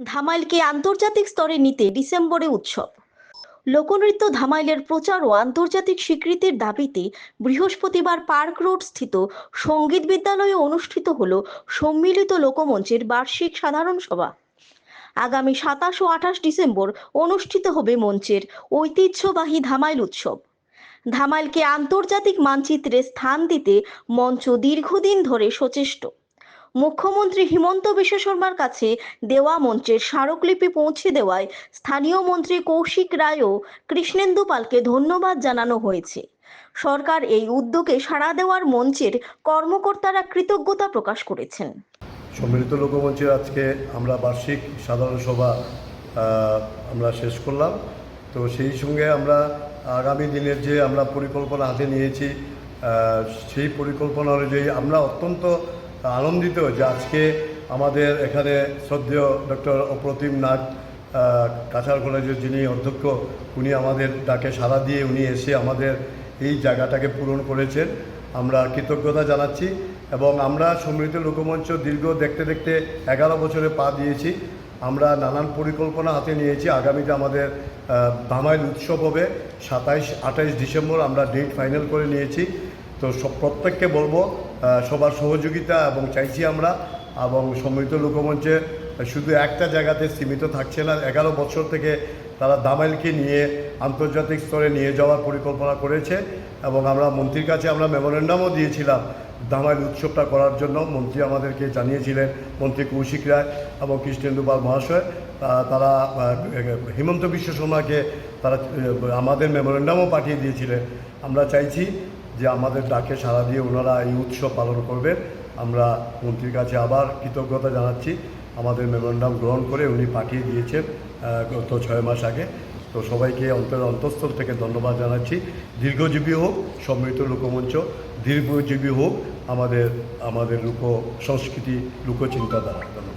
ধামাইলকে আন্তর্জাতিক স্তরে নিতে ডিসেম্বরে উৎসব। লোকনৃত্য ধামাইলের প্রচার ও আন্তর্জাতিক স্বীকৃতির দাবিতে বৃহস্পতিবার পার্ক রোড স্থিত সংগীত বিদ্যালয়ে অনুষ্ঠিত হল সম্মিলিত লোকমঞ্চের বার্ষিক সাধারণ সভা। আগামী সাতাশ ও আঠাশ ডিসেম্বর অনুষ্ঠিত হবে মঞ্চের ঐতিহ্যবাহী ধামাইল উৎসব। ধামাইলকে আন্তর্জাতিক মানচিত্রে স্থান দিতে মঞ্চ দীর্ঘদিন ধরে সচেষ্ট। মুখ্যমন্ত্রী হিমন্ত বিশ্ব শর্মার কাছে দেওয়া মঞ্চের স্মারকলিপি পৌঁছে দেওয়ায় স্থানীয় মন্ত্রী কৌশিক রায় ও কৃষ্ণেন্দু পালকে ধন্যবাদ জানানো হয়েছে। সরকার এই উদ্যোগে সাড়া দেওয়ার মঞ্চের কর্মকর্তারা কৃতজ্ঞতা প্রকাশ করেছেন। সম্মিলিত লোকমঞ্চের আজকে আমরা বার্ষিক সাধারণ সভা আমরা শেষ করলাম। তো সেই সঙ্গে আমরা আগামী দিনের যে আমরা পরিকল্পনা হাতে নিয়েছি সেই পরিকল্পনা অনুযায়ী আমরা অত্যন্ত আনন্দিত যে আজকে আমাদের এখানে শ্রদ্ধেয় ডক্টর অপ্রতিম নাগ কাছাড় কলেজের যিনি অধ্যক্ষ, উনি আমাদের ডাকে সাড়া দিয়ে উনি এসে আমাদের এই জায়গাটাকে পূরণ করেছেন। আমরা কৃতজ্ঞতা জানাচ্ছি এবং আমরা সমৃদ্ধ লোকমঞ্চ দীর্ঘ দেখতে দেখতে এগারো বছরে পা দিয়েছি। আমরা নানান পরিকল্পনা হাতে নিয়েছি। আগামীতে আমাদের ধামাইল উৎসব হবে সাতাইশ আঠাইশ ডিসেম্বর। আমরা ডেট ফাইনাল করে নিয়েছি। তো সব প্রত্যেককে বলব সবার সহযোগিতা এবং চাইছি আমরা, এবং সম্মিলিত লোকমঞ্চে শুধু একটা জায়গাতে সীমিত থাকছে না, এগারো বছর থেকে তারা দামাইলকে নিয়ে আন্তর্জাতিক স্তরে নিয়ে যাওয়ার পরিকল্পনা করেছে, এবং আমরা মন্ত্রীর কাছে আমরা মেমোরেন্ডামও দিয়েছিলাম দামাইল উৎসবটা করার জন্য। মন্ত্রী আমাদেরকে জানিয়েছিলেন, মন্ত্রী কৌশিক রায় এবং কৃষ্ণেন্দু পাল মহাশয় তারা হিমন্ত বিশ্ব শর্মাকে তারা আমাদের মেমোরেন্ডামও পাঠিয়ে দিয়েছিলেন। আমরা চাইছি যে আমাদের ডাকে সাড়া দিয়ে ওনারা এই উৎসব পালন করবেন। আমরা মন্ত্রীর কাছে আবার কৃতজ্ঞতা জানাচ্ছি। আমাদের মেমোরেন্ডাম গ্রহণ করে উনি পাঠিয়ে দিয়েছেন গত ছয় মাস আগে। তো সবাইকে অন্তর অন্তঃস্থল থেকে ধন্যবাদ জানাচ্ছি। দীর্ঘজীবী হোক সম্মিলিত লোকমঞ্চ, দীর্ঘজীবী হোক, আমাদের আমাদের লোক সংস্কৃতি লোক চিন্তাধারা ধন্যবাদ